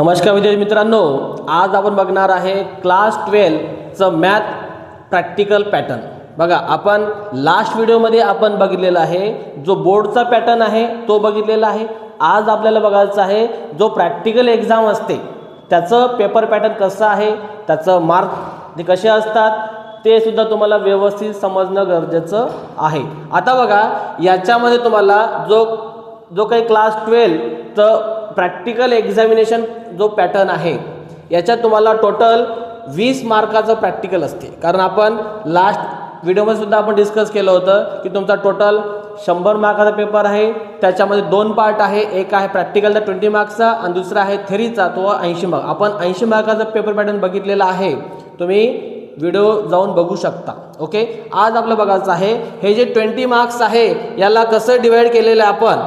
नमस्कार विद्यार्थी मित्रांनो आज आपण बघणार आहे क्लास ट्वेल्वचं मॅथ प्रॅक्टिकल पॅटर्न बघा आपण लास्ट व्हिडिओमध्ये आपण बघितलेला आहे जो बोर्डचा पॅटर्न आहे तो बघितलेला आहे. आज आपल्याला बघायचं आहे जो प्रॅक्टिकल एक्झाम असते त्याचं पेपर पॅटर्न कसं आहे त्याचं मार्क ते कसे असतात ते सुद्धा तुम्हाला व्यवस्थित समजणं गरजेचं आहे. आता बघा याच्यामध्ये तुम्हाला जो जो काही क्लास ट्वेल्वचं प्रॅक्टिकल एक्झामिनेशन जो पॅटर्न आहे याच्यात तुम्हाला टोटल वीस मार्काचं प्रॅक्टिकल असते. कारण आपण लास्ट व्हिडिओमध्ये सुद्धा आपण डिस्कस केलं होतं की तुमचा टोटल शंभर मार्काचा पेपर आहे त्याच्यामध्ये दोन पार्ट आहे एक आहे प्रॅक्टिकलचा ट्वेंटी मार्क्सचा आणि दुसरा आहे थेरीचा तो ऐंशी मार्क आपण ऐंशी मार्काचा पेपर पॅटर्न बघितलेला आहे तुम्ही व्हिडिओ जाऊन बघू शकता. ओके आज आपलं बघायचं आहे हे जे ट्वेंटी मार्क्स आहे याला कसं डिवाईड केलेलं आहे आपण?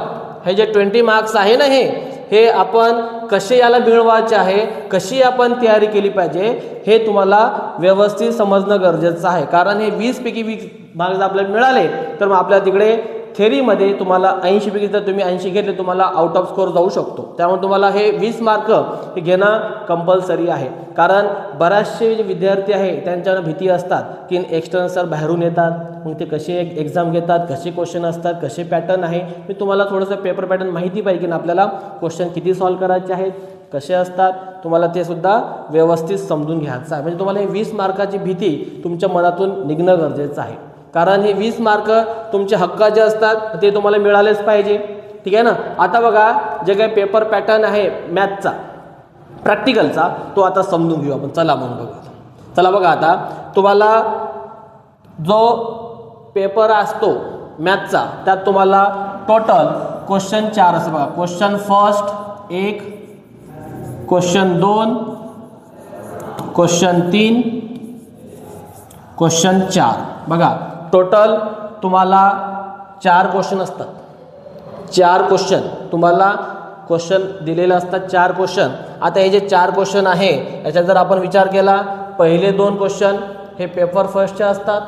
हे जे ट्वेंटी मार्क्स आहे ना हे हे आपण कसे याला मिळवायचे आहे कशी आपण तयारी केली पाहिजे हे तुम्हाला व्यवस्थित समजणं गरजेचं आहे. कारण हे वीसपैकी वीस मार्क्स आपल्याला मिळाले तर मग आपल्या तिकडे थेरीमध्ये तुम्हाला ऐंशीपैकी जर तुम्ही ऐंशी घेतले तुम्हाला आउट ऑफ स्कोर जाऊ शकतो. त्यामुळे तुम्हाला हे वीस मार्क हे घेणं कंपल्सरी आहे. कारण बऱ्याचशे जे विद्यार्थी आहे त्यांच्यावर भीती असतात की एक्सटर्नल सर बाहेरून येतात. मग ते कसे एक्झाम घेतात कसे क्वेश्चन असतात कसे पॅटर्न आहे? मी तुम्हाला थोडंसं पेपर पॅटर्न माहिती पाहिजे की आपल्याला. क्वेश्चन किती सॉल्व करायचे आहेत कसे असतात? तुम्हाला ते सुद्धा व्यवस्थित समजून घ्यायचं आहे. म्हणजे तुम्हाला हे वीस मार्काची भीती तुमच्या मनातून निघणं गरजेचं आहे. कारण हे वीस मार्क तुमचे हक्काचे असतात ते तुम्हाला मिळालेच पाहिजे. ठीक आहे ना? आता बघा जे काही पेपर पॅटर्न आहे मॅथचा प्रॅक्टिकलचा तो आता समजून घेऊ आपण. चला मग बघा चला बघा आता. तुम्हाला जो पेपर असतो मॅथचा त्यात तुम्हाला टोटल क्वेश्चन चार असं बघा. क्वेश्चन फर्स्ट एक. क्वेश्चन दोन. क्वेश्चन तीन. क्वेश्चन चार. बघा. टोटल तुम्हाला चार क्वेश्चन असतात. चार क्वेश्चन तुम्हाला क्वेश्चन दिलेले असतात चार क्वेश्चन आता हे जे चार क्वेश्चन आहे याच्यात जर आपण विचार केला पहिले दोन क्वेश्चन हे पेपर फर्स्टचे असतात.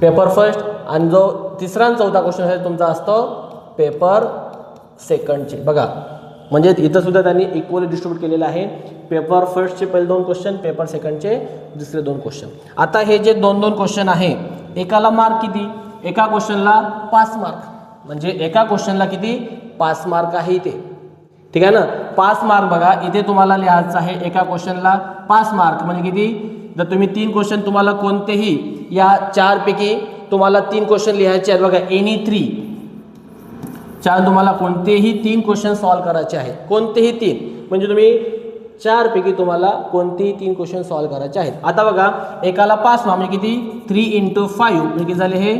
पेपर फर्स्ट आणि जो तिसरा आणि चौथा क्वेश्चन आहे तुमचा असतो पेपर सेकंडचे बघा म्हणजे इथं सुद्धा त्यांनी इक्वली डिस्ट्रीब्यूट केलेलं आहे. पेपर फर्स्टचे पहिले दोन क्वेश्चन पेपर सेकंडचे दुसरे दोन क्वेश्चन आता हे जे दोन दोन क्वेश्चन आहे एकाला मार्क किती? एका क्वेश्चनला पाच मार्क म्हणजे एका क्वेश्चनला किती? पाच मार्क आहे इथे. ठीक आहे ना? पाच मार्क बघा इथे तुम्हाला लिहायचं आहे एका क्वेश्चनला पाच मार्क. म्हणजे किती? जर तुम्ही तीन क्वेश्चन तुम्हाला कोणतेही या चारपैकी तुम्हाला तीन क्वेश्चन लिहायचे आहेत बघा एनी थ्री चार तुम्हाला कोणतेही तीन क्वेश्चन सॉल्व करायचे आहेत. कोणतेही तीन. म्हणजे तुम्ही चारपैकी तुम्हाला कोणतेही तीन क्वेश्चन सॉल्व करायचे आहेत. आता बघा एकाला पाच मार्क म्हणजे किती? थ्री इंटू फाईव्ह म्हणजे झाले हे?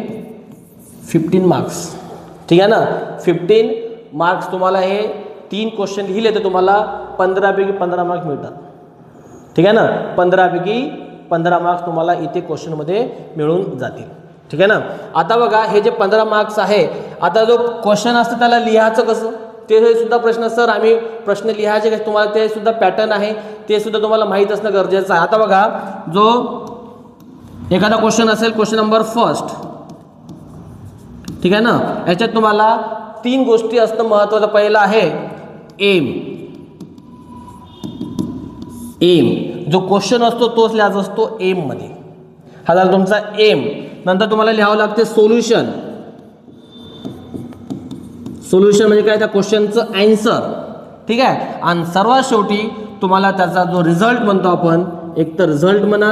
फिफ्टीन मार्क्स ठीक आहे ना? फिफ्टीन मार्क्स तुम्हाला हे तीन क्वेश्चन लिहिले तर तुम्हाला पंधरापैकी पंधरा मार्क्स मिळतात. ठीक आहे ना? पंधरापैकी पंधरा मार्क्स तुम्हाला इथे क्वेश्चनमध्ये मिळून जातील. ठीक आहे ना? आता बघा हे जे पंधरा मार्क्स आहे आता जो क्वेश्चन असतं त्याला लिहायचं कसं? ते सुद्धा प्रश्न सर आम्ही प्रश्न लिहायचे कसं तुम्हाला ते सुद्धा पॅटर्न आहे. ते सुद्धा तुम्हाला माहीत असणं गरजेचं आहे. आता बघा जो एखादा क्वेश्चन असेल क्वेश्चन नंबर फर्स्ट ठीक आहे ना? याच्यात तुम्हाला तीन गोष्टी असणं महत्त्वाचं पहिलं आहे एम एम जो क्वेश्चन असतो तोच लिहायचा असतो एममध्ये हा झाला तुमचा एम नंतर तुम्हाला लिहावं लागते सोल्युशन सोल्युशन म्हणजे काय? त्या क्वेश्चनचं अँसर ठीक आहे? आणि सर्वात शेवटी तुम्हाला त्याचा जो रिझल्ट म्हणतो आपण एक तर रिझल्ट म्हणा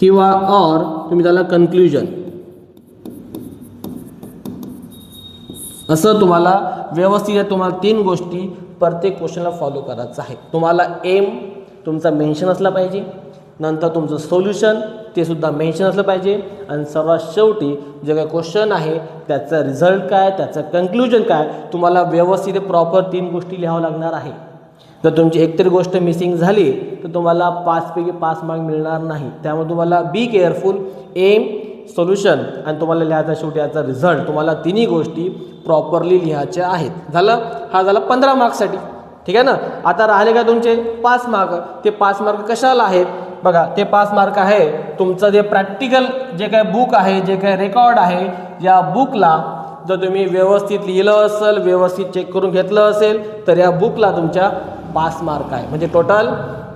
किंवा ऑर तुम्ही त्याला कन्क्ल्युजन असं तुम्हाला व्यवस्थित तुम्हाला तीन गोष्टी प्रत्येक क्वेश्चनला फॉलो करायचं आहे. तुम्हाला एम तुमचा मेन्शन असला पाहिजे नंतर तुमचं सोल्युशन ते सुद्धा मेन्शन असलं पाहिजे आणि सर्वात शेवटी जे काही क्वेश्चन आहे त्याचा रिझल्ट काय त्याचं कन्क्ल्युजन काय तुम्हाला व्यवस्थित प्रॉपर तीन गोष्टी लिहावं लागणार आहे. जर तुमची एकतरी गोष्ट मिसिंग झाली तर तुम्हाला पाचपैकी पाच मार्क मिळणार नाही. त्यामुळे तुम्हाला बी केअरफुल एम सोल्युशन आणि तुम्हाला लिहायचा शेवटी याचा रिझल्ट तुम्हाला तिन्ही गोष्टी प्रॉपरली लिहायच्या आहेत. झालं? हा झाला पंधरा मार्क्ससाठी ठीक आहे ना? आता राहिले का तुमचे? पाच मार्क ते पाच मार्क कशाला आहेत? बघा ते पाच मार्क आहे तुमचं जे प्रॅक्टिकल जे काही बुक आहे जे काही रेकॉर्ड आहे या बुकला जर तुम्ही व्यवस्थित लिहिलं असेल व्यवस्थित चेक करून घेतलं असेल तर या बुकला तुमच्या पास मार्क आहे. म्हणजे टोटल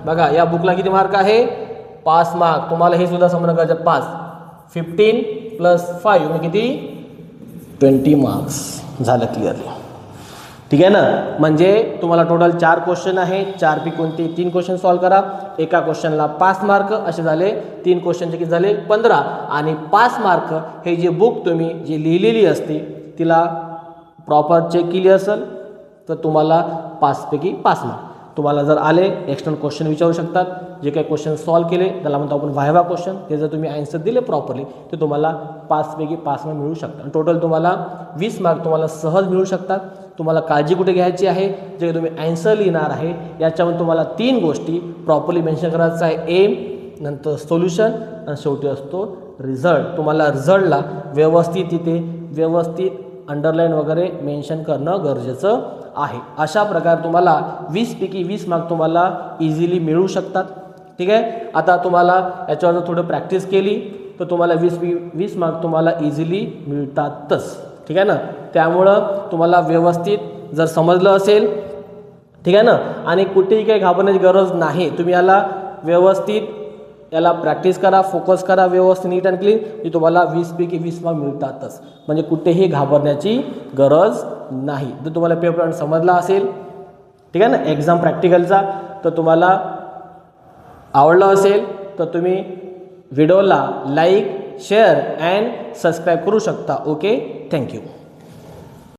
बघा या बुकला किती मार्क आहे? पास मार्क तुम्हाला हे सुद्धा समजणं करायचं पाच. फिफ्टीन प्लस फाईव्ह म्हणजे किती? ट्वेंटी मार्क्स झालं क्लिअरली ठीक आहे ना? म्हणजे तुम्हाला टोटल चार क्वेश्चन आहे. चारपैकी कोणते तीन क्वेश्चन सॉल्व करा. एका क्वेश्चनला पाच मार्क असे झाले. तीन क्वेश्चनचे किती झाले? पंधरा. आणि पाच मार्क हे जे बुक तुम्ही जी लिहिलेली असते तिला प्रॉपर चेक केली असेल तर तुम्हाला पाचपैकी पाच मार्क तुम्हाला जर आले एक्स्टर्नल क्वेश्चन विचारू शकतात. जे काही क्वेश्चन सॉल्व केले त्याला म्हणतो आपण व्हायवा क्वेश्चन ते जर तुम्ही आन्सर दिले प्रॉपरली ते तुम्हाला पाचपैकी पाच मार्क मिळू शकतात. टोटल तुम्हाला वीस मार्क तुम्हाला सहज मिळू शकतात. तुम्हाला काळजी कुठे घ्यायची आहे? जे तुम्ही ॲन्सर लिहिणार आहे याच्यामध्ये तुम्हाला तीन गोष्टी प्रॉपरली मेन्शन करायचं आहे. एम नंतर सोल्युशन आणि शेवटी असतो रिझल्ट तुम्हाला रिझल्टला व्यवस्थित तिथे व्यवस्थित अंडरलाईन वगैरे मेन्शन करणं गरजेचं आहे. अशा प्रकारे तुम्हाला वीसपैकी वीस मार्क तुम्हाला इझिली मिळू शकतात. ठीक आहे? आता तुम्हाला याच्यावर जर थोडं प्रॅक्टिस केली तर तुम्हाला वीस वीस मार्क तुम्हाला इझिली मिळतातच. ठीक आहे ना? त्यामुळं तुम्हाला व्यवस्थित जर समजलं असेल ठीक आहे ना? आणि कुठेही काही घाबरण्याची गरज नाही. तुम्ही याला व्यवस्थित याला प्रॅक्टिस करा फोकस करा व्यवस्थित नीट अँड क्लीन की तुम्हाला वीसपैकी वीस मार्क मिळतातच. म्हणजे कुठेही घाबरण्याची गरज नाही. जर तुम्हाला पेपर समजला असेल ठीक आहे ना? एक्झाम प्रॅक्टिकलचा तर तुम्हाला आवडलं असेल तर तुम्ही व्हिडिओला लाईक शेअर अँड सबस्क्राईब करू शकता. ओके? Thank you.